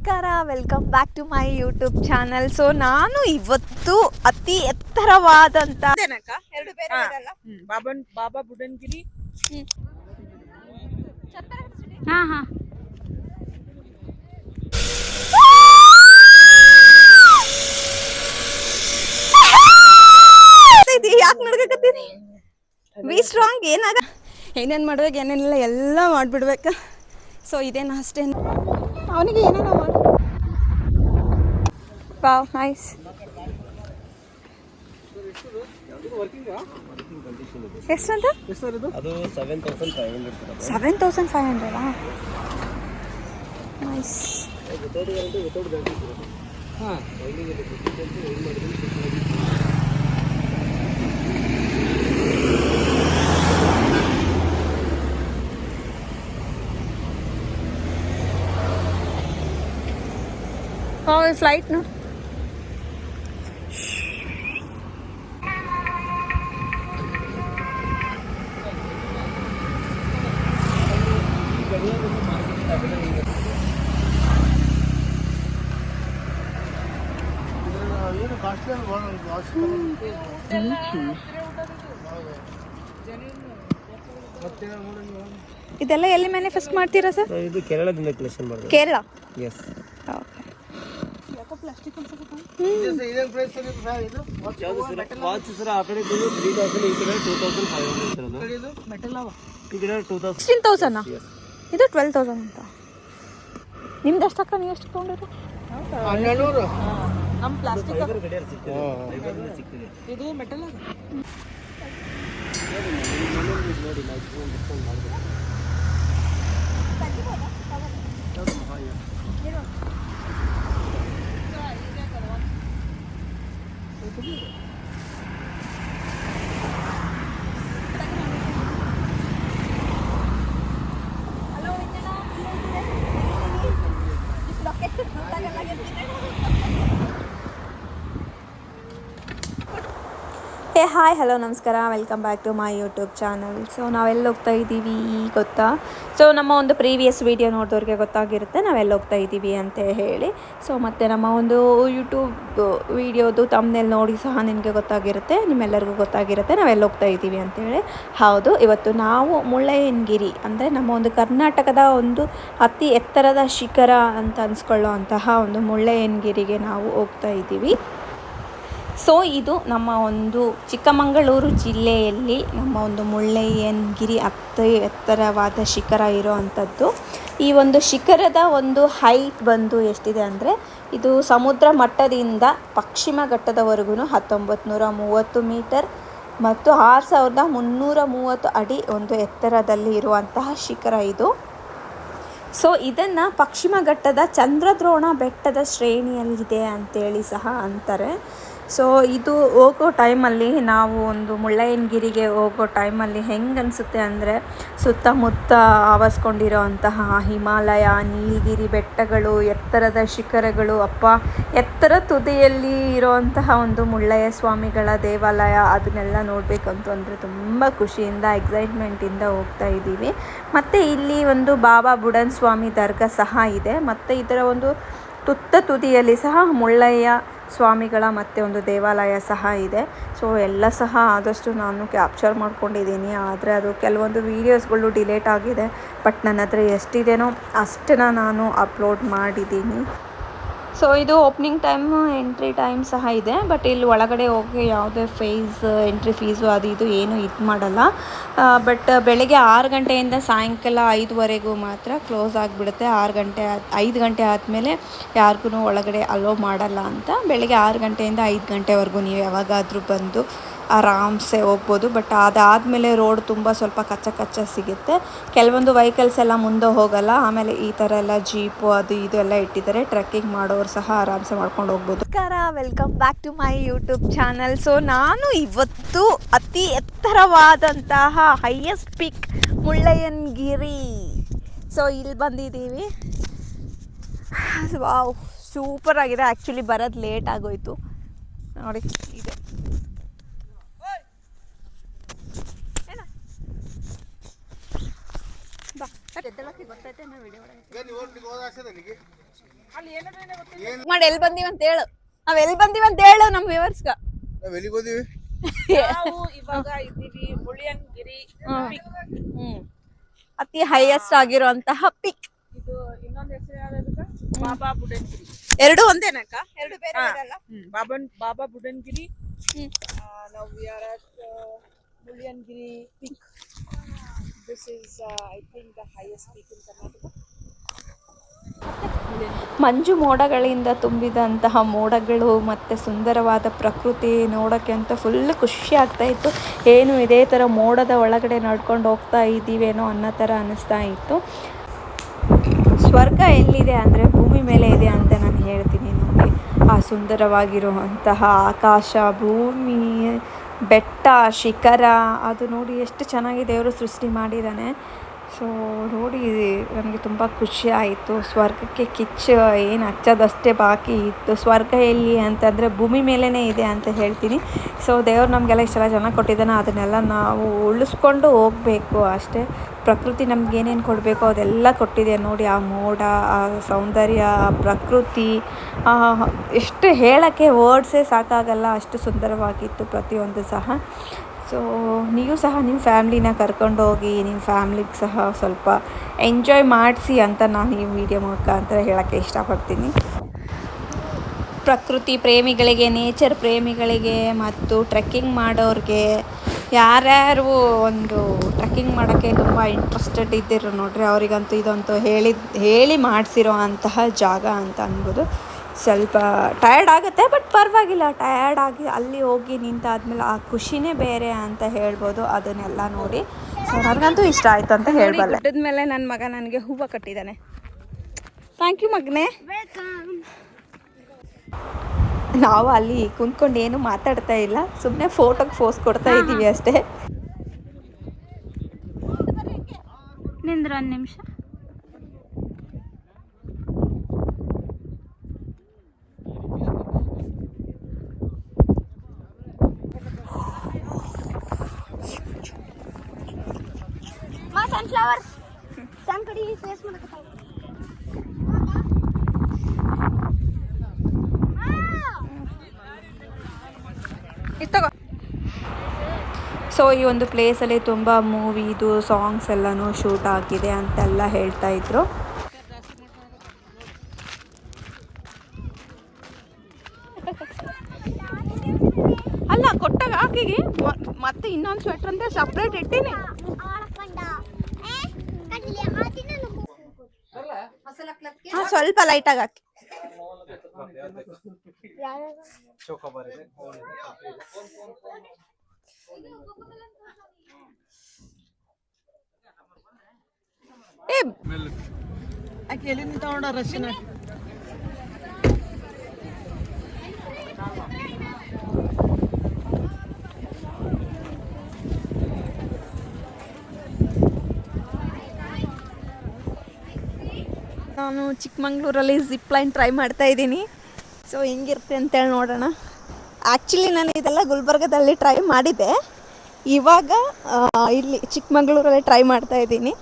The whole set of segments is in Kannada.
ನಮಸ್ಕಾರ welcome back to my YouTube channel so ನಾನು ಇವತ್ತು ಅತಿ ಎತ್ತರವಾದಂತ ಎರಡು ಬೇರೆ. ಬಾಬನ್ ಬಾಬಾ ಬುಡನ್ಗಿರಿ. ಹಾ ಯಾಕೆ ನಡ್ಕಕತ್ತೀರಿ ಬಿ ಸ್ಟ್ರಾಂಗ್ ಏನಾಗ ಏನೇನು ಮಾಡ್ಬೇಕು ಏನೇನಿಲ್ಲ ಎಲ್ಲ ಮಾಡ್ಬಿಡ್ಬೇಕು. ಸೊ ಇದೇನು ಅಷ್ಟೇ ಅವನಿಗೆ ಏನೇನೋ ಮಾಡಿ ವಾವ್ ನೈಸ್ ಎಷ್ಟಂತ ಅದು seven thousand five hundred seven thousand nice flight ನೋಡಿ ಇದೆಲ್ಲ ಎಲ್ಲಿ ಮ್ಯಾನಿಫೆಸ್ಟ್ ಮಾಡ್ತೀರಾ ಸರ್? ಇದು ಕೇರಳದಿಂದ ಕಲೆಕ್ಷನ್ ಮಾಡ್ತಾರೆ ಕೇರಳ? ಎಸ್ ಸಿಕ್ಸ್ಟೀನ್ ತೌಸಂಡಾ ಇದು ಟ್ವೆಲ್ ತೌಸಂಡ್ ಅಂತ ನಿಮ್ದು ಅಕ್ಕ ನೀವು ಎಷ್ಟು ತೊಗೊಂಡಿರಿ ನಮ್ಮ ಪ್ಲಾಸ್ಟಿಕ್ ಇದು ಮೆಟಲ್ ನೋಡಿ ನಾವು ಡಿಸ್ಕೌಂಟ್ ಮಾಡಬೇಕು ಹೇ ಹಾಯ್ ಹಲೋ ನಮಸ್ಕಾರ. Welcome back to my YouTube channel so ನಾವೆಲ್ಲಿ ಹೋಗ್ತಾ ಇದ್ದೀವಿ ಗೊತ್ತಾ? ಸೊ ನಮ್ಮ ಒಂದು ಪ್ರೀವಿಯಸ್ ವಿಡಿಯೋ ನೋಡಿದವ್ರಿಗೆ ಗೊತ್ತಾಗಿರುತ್ತೆ. ನಾವೆಲ್ಲಿ ಹೋಗ್ತಾ ಇದ್ದೀವಿ ಅಂತ ಹೇಳಿ. ಸೊ ಮತ್ತು ನಮ್ಮ ಒಂದು ಯೂಟ್ಯೂಬ್ ವಿಡಿಯೋದು ತಮ್ಮನೇಲಿ ನೋಡಿ ಸಹ ನಿಮಗೆ ಗೊತ್ತಾಗಿರುತ್ತೆ. ನಿಮ್ಮೆಲ್ಲರಿಗೂ ಗೊತ್ತಾಗಿರುತ್ತೆ ನಾವೆಲ್ಲಿ ಹೋಗ್ತಾ ಇದ್ದೀವಿ ಅಂತೇಳಿ ಹೌದು, ಇವತ್ತು ನಾವು ಮುಳ್ಳಯ್ಯನಗಿರಿ, ಅಂದರೆ ನಮ್ಮ ಒಂದು ಕರ್ನಾಟಕದ ಒಂದು ಅತಿ ಎತ್ತರದ ಶಿಖರ ಅಂತ ಅನ್ಸ್ಕೊಳ್ಳೋ ಅಂತಹ ಒಂದು ಮುಳ್ಳಯ್ಯನಗಿರಿಗೆ ನಾವು ಹೋಗ್ತಾ ಇದ್ದೀವಿ. ಸೊ ಇದು ನಮ್ಮ ಒಂದು ಚಿಕ್ಕಮಗಳೂರು ಜಿಲ್ಲೆಯಲ್ಲಿ ನಮ್ಮ ಒಂದು ಮುಳ್ಳಯ್ಯನಗಿರಿ ಅತ್ತ ಎತ್ತರವಾದ ಶಿಖರ ಇರೋ ಅಂಥದ್ದು ಈ ಒಂದು ಶಿಖರದ ಒಂದು ಹೈಟ್ ಬಂದು ಎಷ್ಟಿದೆ ಅಂದರೆ, ಇದು ಸಮುದ್ರ ಮಟ್ಟದಿಂದ ಪಶ್ಚಿಮ ಘಟ್ಟದವರೆಗೂ ಹತ್ತೊಂಬತ್ತು ನೂರ ಮೂವತ್ತು ಮೀಟರ್ ಮತ್ತು ಆರು ಸಾವಿರದ ಮುನ್ನೂರ ಮೂವತ್ತು ಅಡಿ ಒಂದು ಎತ್ತರದಲ್ಲಿ ಇರುವಂತಹ ಶಿಖರ ಇದು. ಸೊ ಇದನ್ನು ಪಶ್ಚಿಮ ಘಟ್ಟದ ಚಂದ್ರದ್ರೋಣ ಬೆಟ್ಟದ ಶ್ರೇಣಿಯಲ್ಲಿದೆ ಅಂತೇಳಿ ಸಹ ಅಂತಾರೆ. ಸೊ ಇದು ಹೋಗೋ ಟೈಮಲ್ಲಿ ನಾವು ಒಂದು ಮುಳ್ಳಯ್ಯನಗಿರಿಗೆ ಹೋಗೋ ಟೈಮಲ್ಲಿ ಹೆಂಗೆ ಅನಿಸುತ್ತೆ ಅಂದರೆ ಸುತ್ತಮುತ್ತ ಆವರಿಸ್ಕೊಂಡಿರೋ ಅಂತಹ ಹಿಮಾಲಯ, ನೀಲಗಿರಿ ಬೆಟ್ಟಗಳು, ಎತ್ತರದ ಶಿಖರಗಳು, ಅಪ್ಪ, ಎತ್ತರ ತುದಿಯಲ್ಲಿ ಇರೋವಂತಹ ಒಂದು ಮುಳ್ಳಯ್ಯ ಸ್ವಾಮಿಗಳ ದೇವಾಲಯ, ಅದನ್ನೆಲ್ಲ ನೋಡಬೇಕಂತ ಅಂದರೆ ತುಂಬ ಖುಷಿಯಿಂದ ಎಕ್ಸೈಟ್ಮೆಂಟಿಂದ ಹೋಗ್ತಾ ಇದ್ದೀವಿ. ಮತ್ತು ಇಲ್ಲಿ ಒಂದು ಬಾಬಾ ಬುಡನ್ ಸ್ವಾಮಿ ದರ್ಗಾ ಸಹ ಇದೆ. ಮತ್ತು ಇದರ ಒಂದು ತುತ್ತ ತುದಿಯಲ್ಲಿ ಸಹ ಮುಳ್ಳಯ್ಯ ಸ್ವಾಮಿಗಳ ಮತ್ತು ಒಂದು ದೇವಾಲಯ ಸಹ ಇದೆ. ಸೊ ಎಲ್ಲ ಸಹ ಆದಷ್ಟು ನಾನು ಕ್ಯಾಪ್ಚರ್ ಮಾಡ್ಕೊಂಡಿದ್ದೀನಿ. ಆದರೆ ಅದು ಕೆಲವೊಂದು ವೀಡಿಯೋಸ್ಗಳು ಡಿಲೇಟ್ ಆಗಿದೆ. ಬಟ್ ನನ್ನ ಹತ್ರ ಎಷ್ಟಿದೆಯೋ ಅಷ್ಟನ್ನ ನಾನು ಅಪ್ಲೋಡ್ ಮಾಡಿದ್ದೀನಿ. ಸೊ ಇದು ಓಪನಿಂಗ್ ಟೈಮ್ ಎಂಟ್ರಿ ಟೈಮ್ ಸಹ ಇದೆ. ಬಟ್ ಇಲ್ಲಿ ಒಳಗಡೆ ಹೋಗಿ ಯಾವುದೇ ಫೀಸ್ ಎಂಟ್ರಿ ಫೀಸು ಅದು ಇದು ಏನು ಇದು ಮಾಡಲ್ಲ. ಬಟ್ ಬೆಳಗ್ಗೆ ಆರು ಗಂಟೆಯಿಂದ ಸಾಯಂಕಾಲ ಐದುವರೆಗೂ ಮಾತ್ರ ಕ್ಲೋಸ್ ಆಗಿಬಿಡುತ್ತೆ. ಆರು ಗಂಟೆ ಐದು ಗಂಟೆ ಆದಮೇಲೆ ಯಾರಿಗೂ ಒಳಗಡೆ ಅಲೋ ಮಾಡಲ್ಲ ಅಂತ. ಬೆಳಗ್ಗೆ ಆರು ಗಂಟೆಯಿಂದ ಐದು ಗಂಟೆವರೆಗೂ ನೀವು ಯಾವಾಗಾದರೂ ಬಂದು ಆರಾಮ್ಸೆ ಹೋಗ್ಬೋದು, ಬಟ್ ಅದಾದಮೇಲೆ ರೋಡ್ ತುಂಬ ಸ್ವಲ್ಪ ಕಚ್ಚ ಕಚ್ಚ ಸಿಗುತ್ತೆ. ಕೆಲವೊಂದು ವೆಹಿಕಲ್ಸ್ ಎಲ್ಲ ಮುಂದೆ ಹೋಗಲ್ಲ, ಆಮೇಲೆ ಈ ಥರ ಎಲ್ಲ ಜೀಪು ಅದು ಇದು ಎಲ್ಲ ಇಟ್ಟಿದ್ದಾರೆ. ಟ್ರೆಕ್ಕಿಂಗ್ ಮಾಡೋರು ಸಹ ಆರಾಮ್ಸೆ ಮಾಡ್ಕೊಂಡು ಹೋಗ್ಬೋದು. ನಮಸ್ಕಾರ welcome back to my YouTube channel so ನಾನು ಇವತ್ತು ಅತಿ ಎತ್ತರವಾದಂತಹ ಹೈಯೆಸ್ಟ್ ಪಿಕ್ ಮುಳ್ಳಯ್ಯನಗಿರಿ. ಸೊ ಇಲ್ಲಿ ಬಂದಿದ್ದೀವಿ. ವಾವ್ ಸೂಪರ್ ಆಗಿದೆ. ಆ್ಯಕ್ಚುಲಿ ಬರೋದು ಲೇಟ್ ಆಗೋಯ್ತು. ನೋಡಿ, ಇದೆ. ಎದ್ದೇಳಕ್ಕೆ ಗೊತ್ತೈತೆ ನಾ ವಿಡಿಯೋ ಒಳಗೆ. ಮಾಡಿ ಎಲ್ಲಿ ಬಂದೀವಿ ಅಂತ ಹೇಳು. ನಾವ್ ಎಲ್ಲಿ ಬಂದೀವಿ ಅಂತ ಹೇಳು ನಮ್ ವ್ಯೂವರ್ಸ್ಗ ನಾವ್ ಎಲ್ಲಿಗೆ ಹೋದಿವಿ ನಾವು ಇವಾಗ ಇದ್ದೀವಿ ಮುಳಿಯನ್ಗಿರಿ ಹ್ಮ್. ಅತಿ ಹೈಯೆಸ್ಟ್ ಆಗಿರುವಂತಹ ಪಿಕ್. ಇದು ಇನ್ನೊಂದು ಹೆಸರು ಯಾವ್ದು ಬಾಬಾ ಬುಡನ್ಗಿರಿ. ಎರಡು ಒಂದೇನಕ್ಕ? ಎರಡು ಬೇರೆ ಬೇರೆ ಅಲ್ಲ? ಬಾಬನ್ ಬಾಬಾ ಬುಡನ್ಗಿರಿ. ನಾವು we are at Mullayanagiri peak. ಮಂಜು ಮೋಡಗಳಿಂದ ತುಂಬಿದಂತಹ ಮೋಡಗಳು ಮತ್ತು ಸುಂದರವಾದ ಪ್ರಕೃತಿ ನೋಡೋಕ್ಕೆ ಅಂತ ಫುಲ್ ಖುಷಿ ಆಗ್ತಾ ಇತ್ತು. ಏನು ಇದೇ ಥರ ಮೋಡದ ಒಳಗಡೆ ನಡ್ಕೊಂಡು ಹೋಗ್ತಾ ಇದ್ದೀವೇನೋ ಅನ್ನೋ ಥರ ಅನ್ನಿಸ್ತಾ ಇತ್ತು. ಸ್ವರ್ಗ ಎಲ್ಲಿದೆ ಅಂದರೆ ಭೂಮಿ ಮೇಲೆ ಇದೆ ಅಂತ ನಾನು ಹೇಳ್ತೀನಿ ನೋಡಿ. ಆ ಸುಂದರವಾಗಿರುವಂತಹ ಆಕಾಶ, ಭೂಮಿ ಬೆಟ್ಟ ಶಿಖರ ಅದು ನೋಡಿ ಎಷ್ಟು ಚೆನ್ನಾಗಿ ದೇವರು ಸೃಷ್ಟಿ ಮಾಡಿದ್ದಾನೆ. ಸೊ ನೋಡಿ, ನನಗೆ ತುಂಬ ಖುಷಿ ಆಯಿತು. ಸ್ವರ್ಗಕ್ಕೆ ಕಿಚ್ಚು, ಏನು ಹಚ್ಚೋದಷ್ಟೇ ಬಾಕಿ ಇತ್ತು. ಸ್ವರ್ಗ ಎಲ್ಲಿ ಅಂತಂದರೆ ಭೂಮಿ ಮೇಲೇ ಇದೆ ಅಂತ ಹೇಳ್ತೀನಿ. ಸೊ ದೇವ್ರು ನಮಗೆಲ್ಲ ಇಷ್ಟೆಲ್ಲ ಜನ ಕೊಟ್ಟಿದ್ದಾನೆ. ಅದನ್ನೆಲ್ಲ ನಾವು ಉಳಿಸ್ಕೊಂಡು ಹೋಗಬೇಕು ಅಷ್ಟೇ. ಪ್ರಕೃತಿ ನಮ್ಗೆ ಏನೇನು ಕೊಡಬೇಕು ಅದೆಲ್ಲ ಕೊಟ್ಟಿದೆ. ನೋಡಿ, ಆ ಮೋಡ, ಆ ಸೌಂದರ್ಯ, ಆ ಪ್ರಕೃತಿ ಎಷ್ಟು ಹೇಳೋಕ್ಕೆ ವರ್ಡ್ಸೇ ಸಾಕಾಗಲ್ಲ. ಅಷ್ಟು ಸುಂದರವಾಗಿತ್ತು ಪ್ರತಿಯೊಂದು ಸಹ. ಸೊ ನೀವು ಸಹ ನಿಮ್ಮ ಫ್ಯಾಮ್ಲಿನ ಕರ್ಕೊಂಡು ಹೋಗಿ ನಿಮ್ಮ ಫ್ಯಾಮ್ಲಿಗೆ ಸಹ ಸ್ವಲ್ಪ ಎಂಜಾಯ್ ಮಾಡಿಸಿ ಅಂತ ನಾನು ಈ ವಿಡಿಯೋ ಮುಖಾಂತರ ಹೇಳೋಕ್ಕೆ ಇಷ್ಟಪಡ್ತೀನಿ. ಪ್ರಕೃತಿ ಪ್ರೇಮಿಗಳಿಗೆ ನೇಚರ್ ಪ್ರೇಮಿಗಳಿಗೆ ಮತ್ತು ಟ್ರೆಕ್ಕಿಂಗ್ ಮಾಡೋರಿಗೆ ಯಾರ್ಯಾರು ಒಂದು ಟ್ರೆಕ್ಕಿಂಗ್ ಮಾಡೋಕ್ಕೆ ತುಂಬ ಇಂಟ್ರೆಸ್ಟೆಡ್ ಇದ್ದಿರೋ ನೋಡ್ರಿ, ಅವರಿಗಂತೂ ಇದಂತೂ ಹೇಳಿ ಹೇಳಿ ಮಾಡಿಸಿರೋ ಅಂತಹ ಜಾಗ ಅಂತ ಅನ್ಬೋದು. ಸ್ವಲ್ಪ ಟಯರ್ಡ್ ಆಗುತ್ತೆ ಬಟ್ ಪರವಾಗಿಲ್ಲ. ಟಯರ್ಡ್ ಆಗಿ ಅಲ್ಲಿ ಹೋಗಿ ನಿಂತಾದ್ಮೇಲೆ ಆ ಖುಷಿನೇ ಬೇರೆ ಅಂತ ಹೇಳ್ಬೋದು. ಅದನ್ನೆಲ್ಲ ನೋಡಿ. ಸೊ ನನಗಂತೂ ಇಷ್ಟ ಆಯ್ತು ಅಂತ ಹೇಳ್ಬಲ್ಲ. ಮೇಲೆ ನನ್ನ ಮಗ ನನಗೆ ಹೂವು ಕಟ್ಟಿದ್ದಾನೆ ಥ್ಯಾಂಕ್ ಯು ಮಗನೇ. ನಾವು ಅಲ್ಲಿ ಕುಂತ್ಕೊಂಡು ಏನು ಮಾತಾಡ್ತಾ ಇಲ್ಲ. ಸುಮ್ಮನೆ ಫೋಟೋಗೆ ಫೋಸ್ ಕೊಡ್ತಾ ಇದ್ದೀವಿ ಅಷ್ಟೇ. ನಿಂದ್ರ ಒಂದು ನಿಮಿಷ. ಸನ್ಫ್ಲವರ್ ಕಡೆ ಫೇಸ್ ಸೊ ಈ ಒಂದು ಪ್ಲೇಸಲ್ಲಿ ತುಂಬ ಮೂವಿದು ಸಾಂಗ್ಸ್ ಎಲ್ಲನೂ ಶೂಟ್ ಆಗಿದೆ ಅಂತೆಲ್ಲ ಹೇಳ್ತಾ ಇದ್ರು. ಅಲ್ಲ, ಕೊಟ್ಟಾಗ ಆಕೆಗೆ ಮತ್ತೆ ಇನ್ನೊಂದು ಸ್ವೆಟ್ರ್ ಅಂದ್ರೆ ಸಪ್ರೇಟ್ ಇಟ್ಟೀನಿ. ಹಾಂ ಸ್ವಲ್ಪ ಲೈಟಾಗಿ ಹಾಕಿ. ಏ ಆಕೆ ಎಲ್ಲಿ ನಿಂತಕೊಂಡ ರಶಿನ? ನಾನು ಚಿಕ್ಕಮಂಗ್ಳೂರಲ್ಲಿ ಜಿಪ್ ಲೈನ್ ಟ್ರೈ ಮಾಡ್ತಾ ಇದ್ದೀನಿ. ಸೊ ಹೆಂಗಿರುತ್ತೆ ಅಂತೇಳಿ ನೋಡೋಣ. ಆ್ಯಕ್ಚುಲಿ ನಾನು ಇದೆಲ್ಲ ಗುಲ್ಬರ್ಗದಲ್ಲಿ ಟ್ರೈ ಮಾಡಿದ್ದೆ. ಇವಾಗ ಇಲ್ಲಿ ಚಿಕ್ಕಮಂಗ್ಳೂರಲ್ಲಿ ಟ್ರೈ ಮಾಡ್ತಾ ಇದ್ದೀನಿ.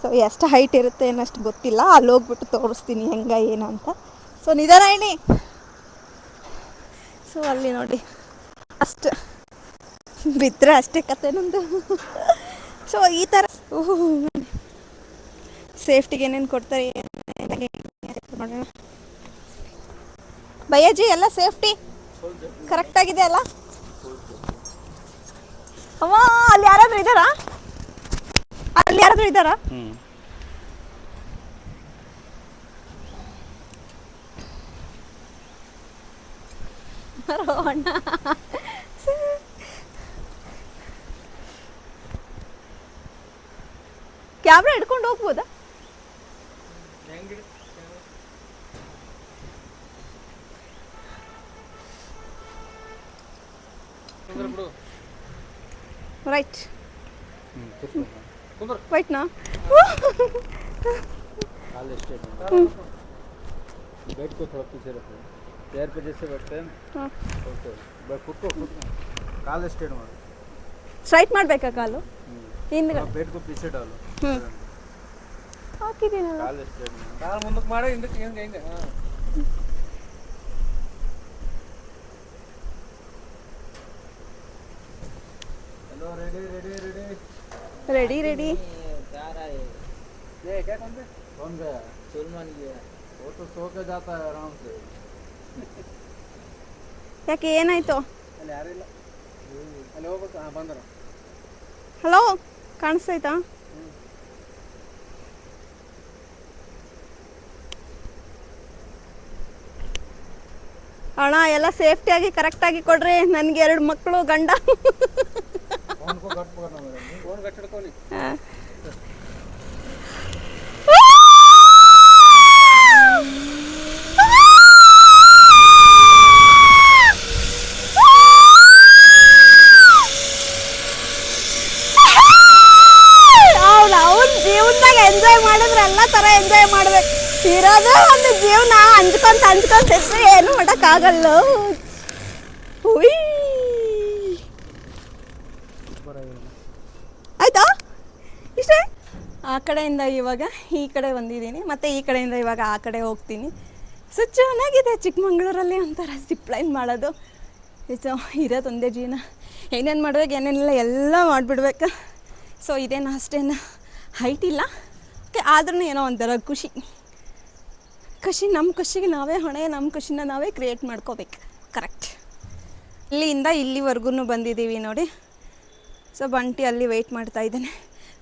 ಸೊ ಎಷ್ಟು ಹೈಟ್ ಇರುತ್ತೆ ಏನಷ್ಟು ಗೊತ್ತಿಲ್ಲ. ಅಲ್ಲಿ ಹೋಗ್ಬಿಟ್ಟು ತೋರಿಸ್ತೀನಿ ಹೆಂಗ, ಏನು ಅಂತ. ಸೊ ನಿಧಾನ ಸೊ ಅಲ್ಲಿ ನೋಡಿ. ಅಷ್ಟು ಬಿದ್ದರೆ ಅಷ್ಟೇ ಕತೆ ನಂದು. ಸೊ ಈ ಥರ ಸೇಫ್ಟಿಗೆ ಏನೇನು ಕೊಡ್ತಾರೆ ನೋಡೋಣ ಭಯ್ಯಾಜಿ, ಎಲ್ಲ ಸೇಫ್ಟಿ? ಕರೆಕ್ಟ್ ಆಗಿದೆ ಅಲ್ಲ? ಅಮ್ಮ, ಅಲ್ಲಿ ಯಾರಾದ್ರೂ ಇದ್ದಾರಾ? ಅಲ್ಲಿ ಯಾರಾದ್ರೂ ಇದ್ದಾರಾ? ಕ್ಯಾಮ್ರಾ ಹಿಡ್ಕೊಂಡು ಹೋಗ್ಬೋದಾ? ರೈಟ್ ರೈಟ್ನಾ बेड को थोड़ा पीछे रखो चेयर पे जैसे बैठते हैं ना हाँ। ओके बस खुद को खुद काल स्ट्रेट मारो ಸ್ಟ್ರೈಟ್ ಮಾಡಬೇಕಾ ಕಾಲು ಹಿಂದ್ಗಡೆ बेड को पीछे डालो ಹ್ಞೂ ಮುಂದಕ್ಕೆ ಮಾಡಿ ರೆಡಿ ರೆಡಿ ಆರಾಮ್ ಯಾಕೆ ಏನಾಯ್ತು? ಹಲೋ ಕಾಣಿಸ್ತೈತಾ ಅಣ್ಣ, ಎಲ್ಲ ಸೇಫ್ಟಿಯಾಗಿ ಕರೆಕ್ಟಾಗಿ ಕೊಡ್ರಿ. ನನಗೆ ಎರಡು ಮಕ್ಕಳು ಗಂಡ. ಅವನು ಜೀವನದಾಗ ಎಂಜಾಯ್ ಮಾಡಿದ್ರೆ ಎಲ್ಲ ಥರ ಎಂಜಾಯ್ ಮಾಡ್ಬೇಕು. ಇರೋದೇ ಒಂದು ಜೀವನ. ಹಂಚ್ಕೊಂತ ಹಂಚ್ಕೊಂತ ಇದ್ರೆ ಏನು ಮಾಡೋಕ್ಕಾಗಲ್ಲ. ಉಯ್. ಆಯ್ತಾ? ಇಷ್ಟೇ? ಆ ಕಡೆಯಿಂದ ಇವಾಗ ಈ ಕಡೆ ಬಂದಿದ್ದೀನಿ, ಮತ್ತು ಈ ಕಡೆಯಿಂದ ಇವಾಗ ಆ ಕಡೆ ಹೋಗ್ತೀನಿ. ಸೊ ಚೆನ್ನಾಗಿದೆ ಚಿಕ್ಕಮಂಗ್ಳೂರಲ್ಲಿ ಒಂಥರ ಸಿಪ್ಲೈನ್ ಮಾಡೋದು. ಸೊ ಇರೋದೊಂದೇ ಜೀವನ. ಏನೇನು ಮಾಡ್ಬೇಕು ಏನೇನಿಲ್ಲ ಎಲ್ಲ ಮಾಡಿಬಿಡ್ಬೇಕು. ಸೊ ಇದೇನು ಅಷ್ಟೇನು? ಹೈಟ್ ಇಲ್ಲ. ಓಕೆ ಆದ್ರೂ ಏನೋ ಒಂಥರ ಖುಷಿ. ಖುಷಿ ನಮ್ಮ ಖುಷಿಗೆ ನಾವೇ ಹೊಣೆ ನಮ್ಮ ಖುಷಿನ ನಾವೇ ಕ್ರಿಯೇಟ್ ಮಾಡ್ಕೋಬೇಕು. ಕರೆಕ್ಟ್ ಇಲ್ಲಿಂದ ಇಲ್ಲಿವರೆಗೂ ಬಂದಿದ್ದೀವಿ ನೋಡಿ. ಸೊ ಬಂಟಿ ಅಲ್ಲಿ ವೆಯ್ಟ್ ಮಾಡ್ತಾ ಇದ್ದಾನೆ.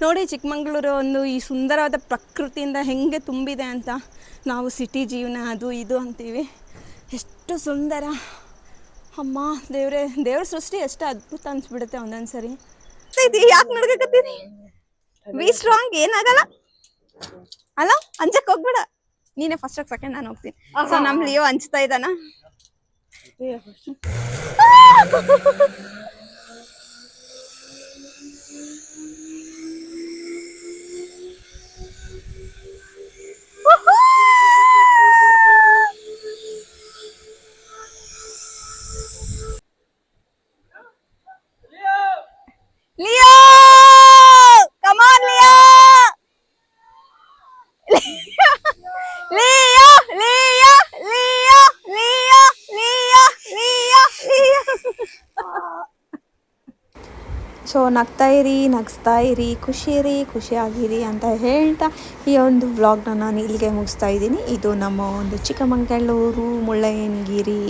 ನೋಡಿ ಚಿಕ್ಕಮಂಗ್ಳೂರು ಒಂದು ಈ ಸುಂದರವಾದ ಪ್ರಕೃತಿಯಿಂದ ಹೆಂಗೆ ತುಂಬಿದೆ ಅಂತ ನಾವು ಸಿಟಿ ಜೀವನ ಅದು ಇದು ಅಂತೀವಿ. ಎಷ್ಟು ಸುಂದರ. ಅಮ್ಮ ದೇವ್ರೆ ದೇವ್ರ ಸೃಷ್ಟಿ ಎಷ್ಟು ಅದ್ಭುತ ಅನ್ಸ್ಬಿಡುತ್ತೆ ಒಂದೊಂದು ಸರಿ ಇದು ಯಾಕೆ ನಡ್ಕತ್ತೀನಿ ವಿ ಸ್ಟ್ರಾಂಗ್ ಏನಾಗಲ್ಲ. ಅಲ್ಲ ಅಂಜಕ್ ಹೋಗ್ಬೇಡ. ನೀನೇ ಫಸ್ಟ್ ಸೆಕೆಂಡ್ ನಾನು ಹೋಗ್ತೀನಿ. ಸೊ ನಮ್ ಲಿಯೋ ಹಂಚ್ತಾ ಇದ್ದಾನ? ನಗ್ತಾ ಇರಿ, ನಗಿಸ್ತಾ ಇರಿ ಖುಷಿರಿ ಖುಷಿಯಾಗಿರಿ ಅಂತ ಹೇಳ್ತಾ ಈ ಒಂದು ವ್ಲಾಗ್ನ ನಾನು ಇಲ್ಲಿಗೆ ಮುಗಿಸ್ತಾ ಇದ್ದೀನಿ. ಇದು ನಮ್ಮ ಒಂದು ಚಿಕ್ಕಮಗಳೂರು ಮುಳ್ಳಯ್ಯನಗಿರಿ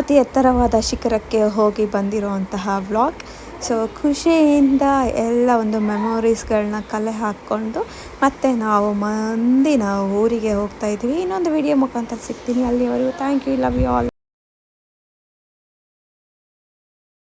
ಅತಿ ಎತ್ತರವಾದ ಶಿಖರಕ್ಕೆ ಹೋಗಿ ಬಂದಿರುವಂತಹ ವ್ಲಾಗ್ ಸೊ ಖುಷಿಯಿಂದ ಎಲ್ಲ ಒಂದು ಮೆಮೊರೀಸ್ಗಳನ್ನ ಕಲೆ ಹಾಕ್ಕೊಂಡು ಮತ್ತೆ ನಾವು ಮುಂದಿನ ಊರಿಗೆ ಹೋಗ್ತಾ ಇದ್ದೀವಿ. ಇನ್ನೊಂದು ವಿಡಿಯೋ ಮುಖಾಂತರ ಸಿಗ್ತೀನಿ. ಅಲ್ಲಿವರೆಗೂ thank you love you all